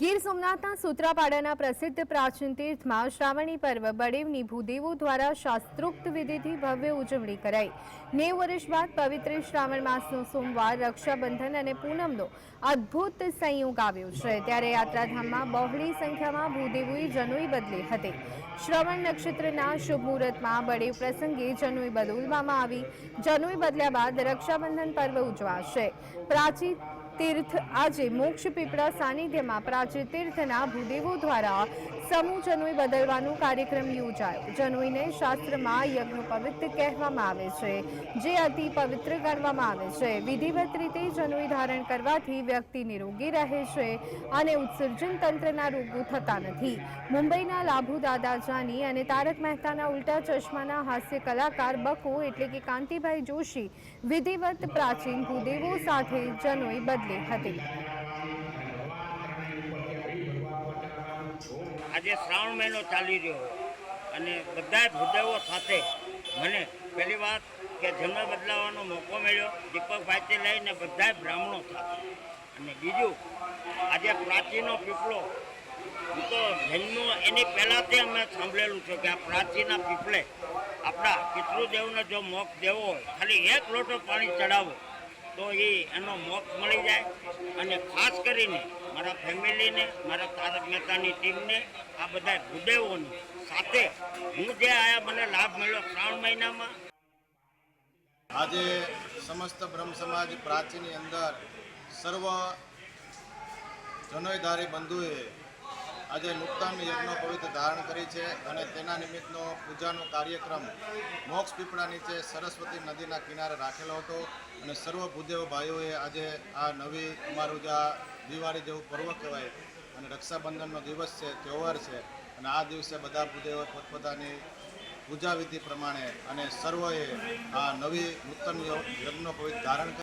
ગીર સોમનાથના સૂત્રાપાડાના પ્રસિદ્ધ પ્રાચીન તીર્થમાં શ્રાવણી પર્વ બળેવની ભૂદેવો દ્વારા શાસ્ત્રોક્ત વિધિથી ભવ્ય ઉજવણી કરાઈ. નેવ વર્ષ બાદ પવિત્ર શ્રાવણ માસનો સોમવાર, રક્ષાબંધન અને પૂનમનો અદ્ભુત સંયોગ આવ્યો છે. ત્યારે યાત્રાધામમાં બહોળી સંખ્યામાં ભૂદેવોએ જનોઈ બદલી હતી. શ્રવણ નક્ષત્રના શુભ મુહૂર્તમાં બળેવ પ્રસંગે જનોઈ બદલવામાં આવી. જનોઈ બદલ્યા બાદ રક્ષાબંધન પર્વ ઉજવાશે. પ્રાચીન તીર્થ આજે મોક્ષ પીપળા સાનિધ્યમાં પ્રાચીન તીર્થના ભૂદેવો દ્વારા સમૂહ જનોઈ બદલવાનો કાર્યક્રમ યોજાયો. જનોઈને શાસ્ત્રમાં યજ્ઞ પવિત્ર કહેવામાં આવે છે, જે અતિ પવિત્ર ગણવામાં આવે છે. વિધિવત રીતે જનોઈ ધારણ કરવાથી વ્યક્તિ નિરોગી રહે છે અને ઉત્સર્જન તંત્રના રોગો થતા નથી. મુંબઈના લાભુ દાદા જાની અને તારક મહેતાના ઉલ્ટા ચશ્માના હાસ્ય કલાકાર બકો એટલે કે કાંતિભાઈ જોશી વિધિવત પ્રાચીન ભૂદેવો સાથે જનોઈ બદલી હતી. આજે શ્રાવણ મહિનો ચાલી રહ્યો અને બધા ભૂદેવો સાથે મને પહેલી વાત કે જન્મ બદલાવાનો મોકો મળ્યો. દીપકભાઈથી લઈને બધા બ્રાહ્મણો સાથે. અને બીજું, આજે પ્રાચીનો પીપળો. હું તો જન્મ એની પહેલાંથી અમે સાંભળેલું છે કે આ પ્રાચીના પીપળે આપણા પિતૃદેવને જો મોક દેવો હોય, ખાલી એક લોટો પાણી ચડાવો. તો એ એનો મોક્ષ મળી જાય. અને ખાસ કરીને મારા ફેમિલીને, મારા તારક મહેતાની ટીમને, આ બધા ભૂદેવોની સાથે હું જે આયા મને લાભ મળ્યો શ્રાવણ મહિનામાં. આજે સમસ્ત બ્રહ્મ સમાજ પ્રાચીની અંદર સર્વ જનોયધારી બંધુએ આજે નૂતન યજ્ઞ પવિત્ર ધારણ કરી છે અને તેના નિમિત્તનો પૂજાનો કાર્યક્રમ મોક્ષ પીપળા નીચે સરસ્વતી નદીના કિનારે રાખેલો હતો. અને સર્વ ભૂદેવ ભાઈઓએ આજે આ નવી અમારું જે આ દિવાળી જેવું પર્વ કહેવાય, અને રક્ષાબંધનનો દિવસ છે, તહેવાર છે, અને આ દિવસે બધા ભૂદેવો પોતપોતાની પૂજા વિધિ પ્રમાણે અને સર્વએ આ નવી નૂતન યજ્ઞ પવિત્ર ધારણ